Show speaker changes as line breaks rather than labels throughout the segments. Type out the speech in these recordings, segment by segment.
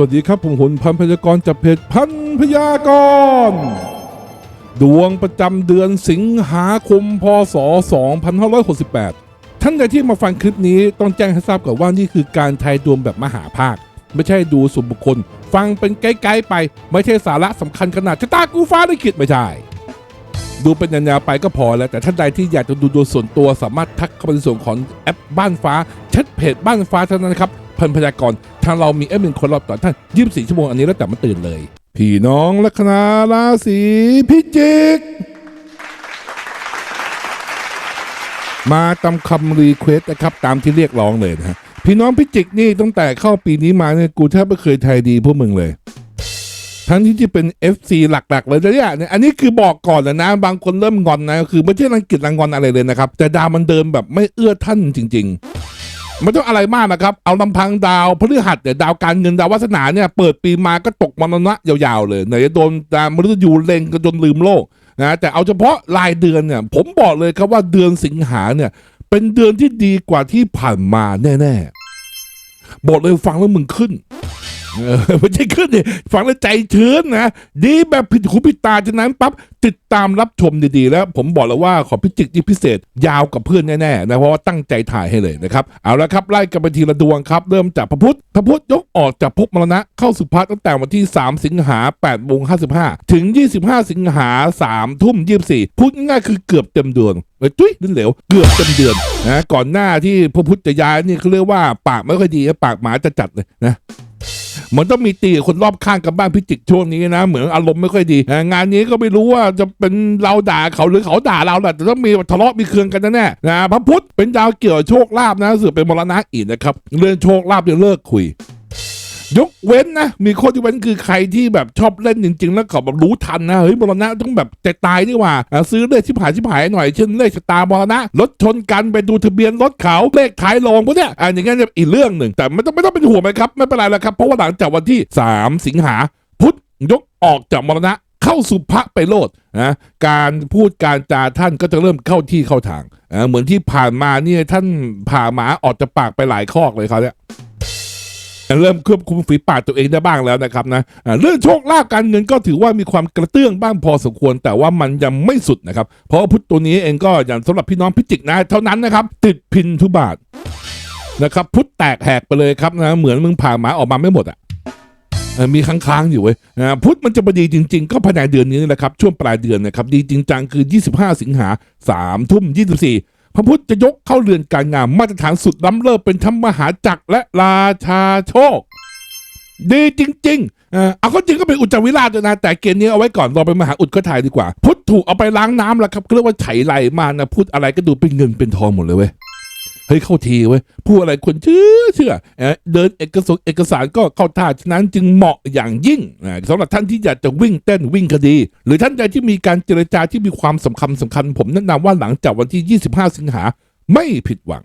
วัสดีครับ ผมหุนพันพยากรจากเพจพันพยากร ดวงประจำเดือนสิงหาคมพศ 2568 ท่านใดที่มาฟังคลิปนี้ต้องแจ้งให้ทราบก่อนว่านี่คือการทายดวงแบบมหาภาค ไม่ใช่ดูส่วนบุคคล ฟังเป็นไกด์ๆไป ไม่ใช่สาระสำคัญขนาดชะตากูฟ้าได้คิดไม่ใช่ดูเป็นแนวๆไปก็พอแล้ว แต่ท่านใดที่อยากจะดูดวงส่วนตัวสามารถทักเข้าไปในส่วนของแอปบ้านฟ้าแชทเพจบ้านฟ้าเท่านั้นครับ พันพยากรทางเรามีแอดมินคนรอบต่อท่าน24ชั่วโมงอันนี้แล้วแต่มันตื่นเลย พี่น้องลัคนาราศีพิจิก มาตามคำรีเควส์นะครับ ตามที่เรียกร้องเลยนะพี่น้องพิจิกนี่ตั้งแต่เข้าปีนี้มาเนี่ยกูแทบไม่เคยไทยดีพวกมึงเลยทั้งที่ที่เป็น FC หลักๆ เลยนะเนี่ยเนี่ยอันนี้คือบอกก่อนเลยนะ บางคนเริ่มงอนนะ คือไม่ใช่รังกียจรังงอนอะไรเลยนะครับ แต่ดาวมันเดินแบบไม่เอื้อท่านจริง ๆ ไม่ต้องอะไรมากนะครับ เอาลำพังดาวพฤหัสเนี่ยดาวการเงินดาววาสนาเนี่ยเปิดปีมาก็ตกมรณะยาวๆเลยไหนจะโดนดาวมฤตยูเล็งก็จนลืมโลกนะแต่เอาเฉพาะรายเดือนเนี่ยผมบอกเลยครับว่าเดือนสิงหาเนี่ยเป็นเดือนที่ดีกว่าที่ผ่านมาแน่ๆบอกเลยฟังแล้วมึงขึ้น เออไม่ใช่ขึ้นดิฟังแล้วใจชื้นนะ ดีแบบผิดหูผิดตาจากนั้นปั๊บติดตามรับชมดีๆ แล้ว ผมบอกแล้วว่าขอพิจิกที่พิเศษ ยาวกับเพื่อนแน่ๆนะเพราะว่าตั้งใจถ่ายให้เลยนะครับ เอาละครับไล่กันไปทีละดวงครับ เริ่มจากพระพุทธพระพุทธยกออกจากภพมรณะเข้าสุภาตั้งแต่วันที่ 3 สิงหา8โมง55 ถึง 25 สิงหา3ทุ่ม 24 พูดง่ายคือเกือบเต็มเดือนเอ้ยตุ้ยลิ้นเหลวเกือบเต็มเดือนนะก่อนหน้าที่พระพุทธจะย้ายนี่เขาเรียกว่าปากไม่ค่อยดีปากหมาจะจัดเลยนะ มือนต้องมีตีคนรอบข้างกับบ้านพิจิกช่วงนี้นะ เหมือนอารมณ์ไม่ค่อยดี งานนี้ก็ไม่รู้ว่าจะเป็นเราด่าเขาหรือเขาด่าเราแหละแต่ต้องมีทะเลาะมีเคืองกันแน่นะพระพุธเป็นดาวเกี่ยวโชคลาภนะสือเป็นมรณะอีกนะครับเรื่องโชคลาภจะเลิกคุย ยกเว้นนะ มีข้อยกเว้นคือใครที่แบบชอบเล่นจริง ๆ แล้วเขาแบบรู้ทันนะ เฮ้ยมรณะต้องแบบจะตายดีกว่า ซื้อเลขชิบหายชิบหายหน่อย เช่นเลขชะตามรณะรถชนกันไปดูทะเบียนรถเขาเลขท้ายรองพวกเนี้ยอะอย่างเงี้ยเนี่ยอีกเรื่องหนึ่ง แต่ไม่ต้องไม่ต้องเป็นห่วงไหมครับไม่เป็นไรแล้วครับเพราะว่าหลังจากวันที่ 3 สิงหาพุธยกออกจากมรณะเข้าสู่พระไปโลดนะการพูดการจาท่านก็จะเริ่มเข้าที่เข้าทางอะเหมือนที่ผ่านมาเนี่ยท่านผ่าหมาออกจากปากไปหลายคอกเลยเขาเนี่ย เริ่มควบคุมฝีปากตัวเองได้บ้างแล้วนะครับนะเรื่องโชคลาภการเงินก็ถือว่ามีความกระเตื้องบ้างพอสมควร แต่ว่ามันยังไม่สุดนะครับ เพราะพุทธตัวนี้เองก็อย่างสำหรับพี่น้องพิจิกนะ เท่านั้นนะครับ ติดพินทุบาทนะครับ พุทธแตกแหกไปเลยครับนะเหมือนมึงผ่าหมาออกมาไม่หมดอะมีค้างๆอยู่เว้ยนะพุทธมันจะมาดีจริง ๆ ก็ภายในเดือนนี้แหละครับช่วงปลายเดือนนะครับดีจริงจังคือ 25 สิงหา3ทุ่ม24 พระพุทธจะยกเข้าเรือนการงานมาตรฐานสุดล้ำเลิศเป็นธรรมมหาจักรและราชาโชค ดีจริง ๆ เอ่อเอาก็จริงก็เป็นอุจจาวิราชด้วยนะ แต่เกณฑ์นี้เอาไว้ก่อนเราไปมหาอุดก็ถ่ายดีกว่า พุทธถูกเอาไปล้างน้ำแล้วครับเรียกว่าไถไหลมานะพูดอะไรก็ดูเป็นเงินเป็นทองหมดเลยเว้ย เฮ้ยเข้าทีเว้ยพูดอะไรคนเชื่อเชื่อเดินเอกสารเอกสารก็เข้าท่าฉะนั้นจึงเหมาะอย่างยิ่งอ่าสำหรับท่านที่อยากจะวิ่งเต้นวิ่งคดี หรือท่านใดที่มีการเจรจาที่มีความสำคัญสำคัญ ผมแนะนำว่าหลังจากวันที่ 25 สิงหาไม่ผิดหวัง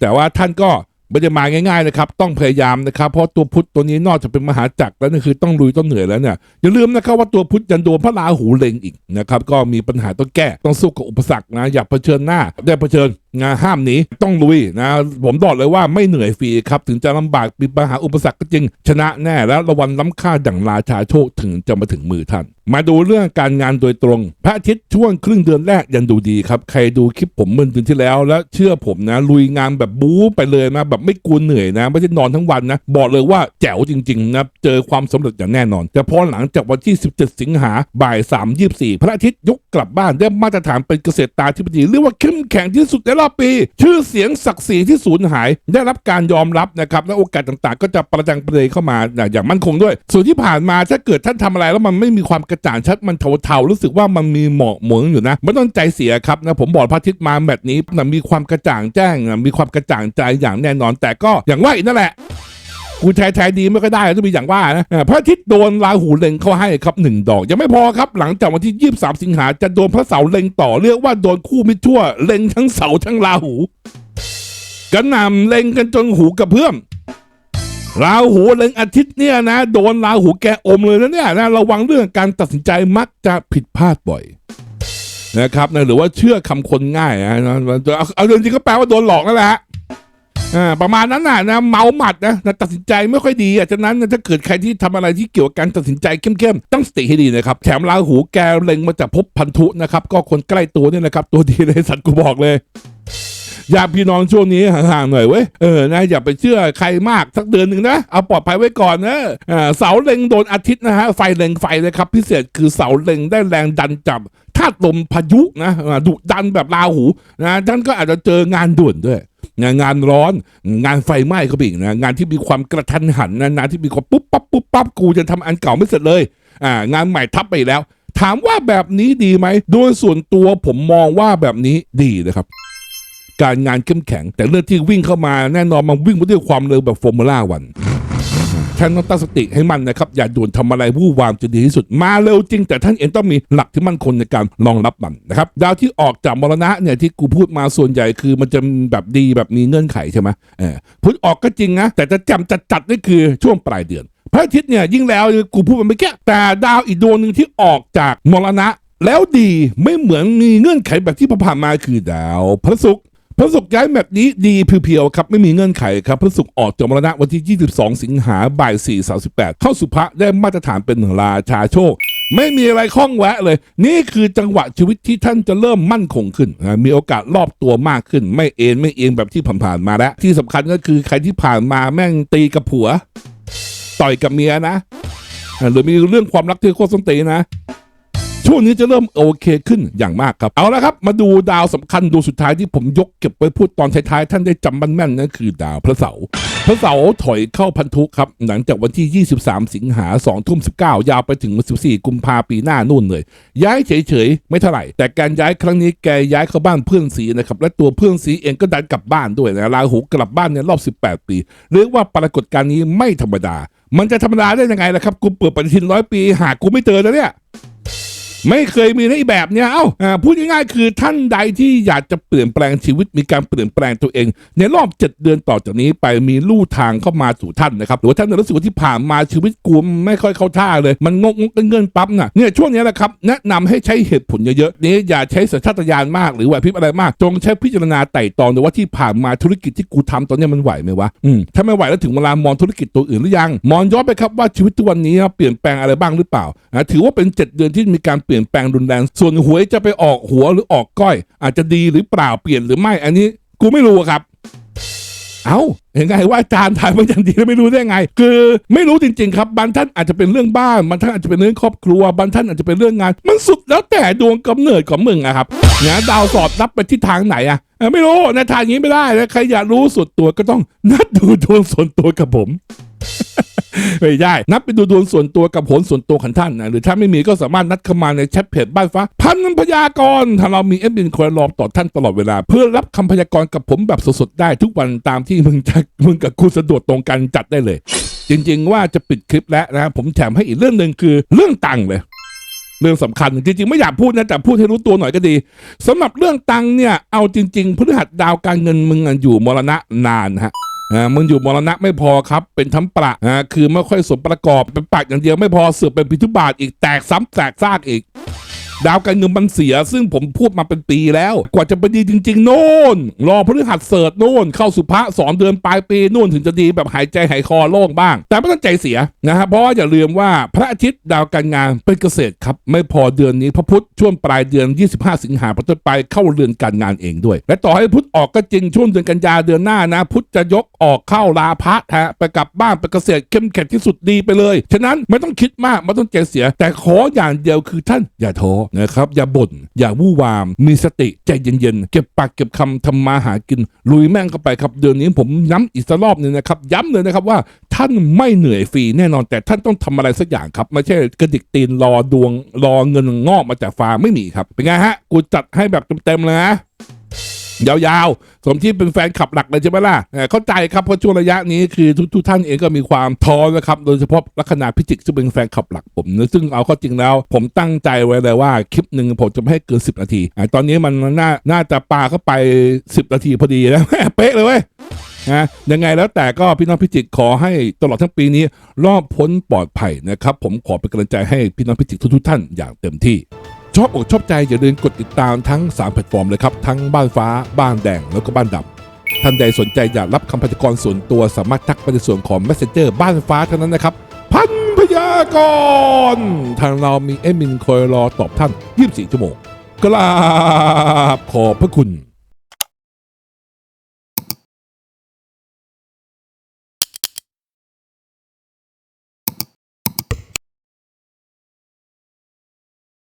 แต่ว่าท่านก็ไม่ได้มาง่ายๆนะครับ ต้องพยายามนะครับ เพราะตัวพุทธตัวนี้นอกจากเป็นมหาจักรแล้วนี่คือต้องลุยต้องเหนื่อยแล้วเนี่ยอย่าลืมนะครับว่าตัวพุทธยันโดนพระราหูเล็งอีกนะครับ ก็มีปัญหาต้องแก้ต้องสู้กับอุปสรรคนะ อย่าเผชิญหน้าได้เผชิญ งานห้ามหนีต้องลุยนะ ผมบอกเลยว่าไม่เหนื่อยฟรีครับ ถึงจะลำบากมีปัญหาอุปสรรคก็จริง ชนะแน่แล้วระวันล้ำค่าดั่งราชาโชคถึงจะมาถึงมือท่าน มาดูเรื่องการงานโดยตรง พระอาทิตย์ช่วงครึ่งเดือนแรกยังดูดีครับ ใครดูคลิปผมเมื่อเดือนที่แล้ว แล้วเชื่อผมนะ ลุยงานแบบบู๊ไปเลยนะแบบไม่กลัวเหนื่อยนะ ไม่ใช่นอนทั้งวันนะ บอกเลยว่าแจ๋วจริงๆนะเจอความสำเร็จอย่างแน่นอน แต่พอหลังจากวันที่ 17 สิงหาบ่าย3 24 พระอาทิตย์ยกกลับบ้านได้มาตรฐานเป็นเกษตรตาธิบดีเรียกว่าเข้มแข็งที่สุดในรอบปี ชื่อเสียงศักดิ์ศรีที่สูญหาย ได้รับการยอมรับนะครับและโอกาสต่างๆ ก็จะประจังประเดยเข้ามาอย่างมั่นคงด้วย ส่วนที่ผ่านมาถ้าเกิดท่านทำอะไรแล้วมันไม่มีความกระจ่างชัดมันเทาๆรู้สึกว่ามันมีหมอกหมองอยู่นะไม่ต้องใจเสียครับนะผมบอกพระอาทิตย์มาแบบนี้นะมีความกระจ่างแจ้งนะมีความกระจ่างใจอย่างแน่นอนแต่ก็อย่างว่าอีกนั่นแหละ กูแทยแทยดีไม่ก็ได้ต้องมีอย่างว่านะพระอาทิตย์โดนราหูเล็งเข้าให้ครับหนึ่งดอก ยังไม่พอครับหลังจากวันที่ 23 สิงหาจะโดนพระเสาร์เล็งต่อเรียกว่าโดนคู่มิตรชั่วเล็งทั้งเสาทั้งราหูกระหน่ำเล็งกันจนหูกระเพื่อมราหูเล็งอาทิตย์เนี่ยนะ โดนราหูแกอมเลยนะเนี่ยนะระวังเรื่องการตัดสินใจมักจะผิดพลาดบ่อยนะครับนะหรือว่าเชื่อคำคนง่ายนะเอาเอาจริงก็แปลว่าโดนหลอกนั่นแหละ อ่าประมาณนั้นน่ะนะเมาหมัดนะนะตัดสินใจไม่ค่อยดีอะฉะนั้นนะถ้าเกิดใครที่ทำอะไรที่เกี่ยวกับการตัดสินใจเข้มๆต้องสติให้ดีนะครับแถมราหูแกเล็งมาจากภพพันธุนะครับก็คนใกล้ตัวเนี่ยนะครับตัวดีเลยสัตว์กูบอกเลยอย่าพี่น้องช่วงนี้ห่างๆหน่อยเว้ย เออ นะ อย่าไปเชื่อใครมากสักเดือนหนึ่งนะ เอาปลอดภัยไว้ก่อนนะอ่าเสาเล็งโดนอาทิตย์นะฮะ ไฟเล็งไฟเลยครับ พิเศษคือเสาเล็งได้แรงดันจับธาตุลมพายุนะดุดันแบบราหูนะท่านก็อาจจะเจองานด่วนด้วย งานร้อน งานไฟไหม้ก็เป็นอีกนะงานที่มีความกระทันหันนะงานที่มีความปุ๊บปั๊บปุ๊บปั๊บกูจะทำอันเก่าไม่เสร็จเลยอ่างานใหม่ทับไปแล้ว ถามว่าแบบนี้ดีไหมโดยส่วนตัวผมมองว่าแบบนี้ดีนะครับการงานเข้มแข็ง แต่เรื่องที่วิ่งเข้ามาแน่นอนมันวิ่งมาด้วยความเร็วแบบฟอร์มูล่าวัน ท่านต้องตั้งสติให้มันนะครับ อย่าด่วนทำอะไรวู่วามจะดีที่สุด มาเร็วจริง แต่ท่านเองต้องมีหลักที่มั่นคงในการรองรับมันนะครับดาวที่ออกจากมรณะเนี่ยที่กูพูดมาส่วนใหญ่คือมันจะแบบดีแบบมีเงื่อนไขใช่ไหมเออพุธออกก็จริงนะแต่จะจำจัดจัดๆนี่คือช่วงปลายเดือน พระอาทิตย์เนี่ยยิ่งแล้วกูพูดมันไม่แก่แต่ดาวอีกดวงหนึ่งที่ออกจากมรณะแล้วดีไม่เหมือนมีเงื่อนไขแบบที่ผ่านมาคือดาวพระศุกร์ พระศุกร์ย้ายแบบนี้ดีเพียวๆครับไม่มีเงื่อนไขครับพระศุกร์ออกจากมรณะวันที่ 22 สิงหาบ่าย 4.38 เข้าสุภะได้มาตรฐานเป็นราชาโชค ไม่มีอะไรข้องแวะเลย นี่คือจังหวะชีวิตที่ท่านจะเริ่มมั่นคงขึ้นนะมีโอกาสรอบตัวมากขึ้น ไม่เอ็นไม่เอียงแบบที่ผ่านๆมาแล้ว ที่สำคัญก็คือใครที่ผ่านมาแม่งตีกับผัว ต่อยกับเมียนะหรือมีเรื่องความรักที่โคตรสนตีนะ ช่วงนี้จะเริ่มโอเคขึ้นอย่างมากครับ เอาละครับ มาดูดาวสำคัญดวงสุดท้ายที่ผมยกเก็บไว้พูดตอนท้ายๆท่านได้จำแม่นนั่นคือดาวพระเสาร์พระเสาร์ถอยเข้าพันธุครับ หลังจากวันที่ 23 สิงหา2ทุ่ม19 ยาวไปถึงวัน14 กุมภาปีหน้านู่นเลย ย้ายเฉยๆ ไม่เท่าไหร่ แต่การย้ายครั้งนี้แกย้ายเข้าบ้านเพื่อนสีนะครับ และตัวเพื่อนสีเองก็ดันกลับบ้านด้วยนะราหูกลับบ้านในรอบ 18 ปีเรียกว่าปรากฏการณ์นี้ไม่ธรรมดา มันจะธรรมดาได้ยังไงล่ะครับกูเปิดปฏิทินร้อยปี หากูไม่เจอแล้วเนี่ย ไม่เคยมีในแบบเนี้ยเอ้าพูดง่ายๆคือท่านใดที่อยากจะเปลี่ยนแปลงชีวิตมีการเปลี่ยนแปลงตัวเอง ในรอบ 7 เดือนต่อจากนี้ไปมีลู่ทางเข้ามาสู่ท่านนะครับหรือว่าท่านรู้สึกว่าที่ผ่านมาชีวิตกูไม่ค่อยเข้าท่าเลย มันงกงกเงินปั๊บน่ะเนี่ยช่วงนี้แหละครับแนะนำให้ใช้เหตุผลเยอะๆนี้อย่าใช้สัญชาตญาณมากหรือไหวพริบอะไรมาก จงใช้พิจารณาไต่ตองดูว่าที่ผ่านมาธุรกิจที่กูทำตอนนี้มันไหวไหมวะอืมถ้าไม่ไหวแล้วถึงเวลามองธุรกิจตัวอื่นหรือยัง มองย้อนไปครับว่าชีวิตทุกวันนี้เปลี่ยนแปลงอะไรบ้างหรือเปล่านะถือว่าเป็น 7 เดือนที่มีการเปลี่ยนลี่ยนแปลงรุนแรงส่วนหวยจะไปออกหัวหรือออกก้อย อาจจะดีหรือเปล่าเปลี่ยนหรือไม่ อันนี้กูไม่รู้ครับเอ้ายังไงว่าอาจารย์ถ่ายมาอย่างดีแล้วไม่รู้ได้ไง คือไม่รู้จริง ๆ ครับบางท่านอาจจะเป็นเรื่องบ้านบางท่านอาจจะเป็นเรื่องครอบครัวบางท่านอาจจะเป็นเรื่องงาน มันสุดแล้วแต่ดวงกำเนิดของมึงอะครับเนี่ยดาวสอดรับไปที่ทางไหนอะไม่รู้ในะทางนี้ไม่ได้นะใครอยากรู้ส่วนตัวก็ต้องนัดดูดวงส่วนตัวกับผม ไม่ได้ นับไปดูดวงส่วนตัวกับผลส่วนตัวของท่านนะหรือถ้าไม่มีก็สามารถนัดเข้ามาในแชทเพจบ้านฟ้า พันพยากรถ้าเรามีเอ็มบินคอยรอต่อท่านตลอดเวลา เพื่อรับคำพยากรกับผมแบบสดๆได้ทุกวันตามที่มึงจะมึงกับกูสะดวกตรงกันจัดได้เลย จริงๆว่าจะปิดคลิปแล้วนะผมแถมให้อีกเรื่องหนึ่งคือเรื่องตังค์เลยเรื่องสำคัญจริงๆ ไม่อยากพูดนะแต่พูดให้รู้ตัวหน่อยก็ดีสำหรับเรื่องตังค์เนี่ยเอาจริง ๆพฤหัสดาวการเงินมึงอยู่มรณะนานฮะ อ่ามึงอยู่มรณะไม่พอครับ เป็นทั้งประอ่าคือไม่ค่อยสมประกอบเป็นปากอย่างเดียวไม่พอเสือกเป็นพิทุบาทอีกแตกซ้ำแตกซากอีก ดาวการเงินมันเสีย ซึ่งผมพูดมาเป็นปีแล้ว กว่าจะไปดีจริง ๆ โน่น รอพฤหัสเสิร์ตโน่น เข้าสุภะสอนเดือนปลายปีโน่นถึงจะดีแบบหายใจหายคอโล่งบ้าง แต่ไม่ต้องใจเสียนะฮะเพราะว่าอย่าลืมว่าพระอาทิตย์ดาวการงานเป็นเกษตรครับ ไม่พอเดือนนี้พระพุธช่วงปลายเดือน 25 สิงหาคมเป็นต้นไปเข้าเรือนการงานเองด้วย และต่อให้พุธออกก็จริงช่วงเดือนกันยาเดือนหน้านะ พุธจะยกออกเข้าลาพะฮะไปกลับบ้านไปเกษตรเข้มแข็งที่สุดดีไปเลย ฉะนั้นไม่ต้องคิดมากไม่ต้องใจเสีย แต่ขออย่างเดียวคือท่านอย่าท้อนะครับ อย่าบ่น อย่าวู่วาม มีสติใจเย็นๆ เก็บปากเก็บคำทำมาหากิน ลุยแม่งเข้าไปครับ เดือนนี้ผมย้ำอีกสักรอบหนึงนะครับ ย้ำเลยนะครับว่าท่านไม่เหนื่อยฟรีแน่นอนแต่ท่านต้องทำอะไรสักอย่างครับ ไม่ใช่กระดิกตีนรอดวงรอเงินงอกมาจากฟ้าไม่มีครับ เป็นไงฮะ กูจัดให้แบบเต็มๆเลยนะ ยาวๆ สมที่เป็นแฟนขับหลักเลยใช่ไหมล่ะเข้าใจครับเพราะช่วงระยะนี้คือทุกๆท่านเองก็มีความท้อนะครับโดยเฉพาะลัคนาพิจิกซึ่งเป็นแฟนขับหลักผมนะซึ่งเอาข้อจริงแล้ว ผมตั้งใจไว้เลยว่าคลิปหนึ่งผมจะไม่ให้เกิน 10 นาทีตอนนี้มันน่าน่าจะปาเข้าไป 10 นาทีพอดีแล้วเป๊ะเลยเว้ยนะยังไงแล้วแต่ก็พี่น้องพิจิกขอให้ตลอดทั้งปีนี้ รอบพ้นปลอดภัยนะครับ ผมขอเป็นกำลังใจให้พี่น้องพิจิกทุกๆท่านอย่างเต็มที่ ชอบอกชอบใจอย่าลืมกดติดตามทั้ง 3 แพลตฟอร์มเลยครับ ทั้งบ้านฟ้าบ้านแดงแล้วก็บ้านดำท่านใดสนใจอยากรับคำพยากรณ์ส่วนตัวสามารถทักไปในส่วนของ Messenger บ้านฟ้าเท่านั้นนะครับ พันพยากรณ์ทางเรามีเอมินคอยรอตอบท่าน 24 ชั่วโมงกราบขอบพระคุณ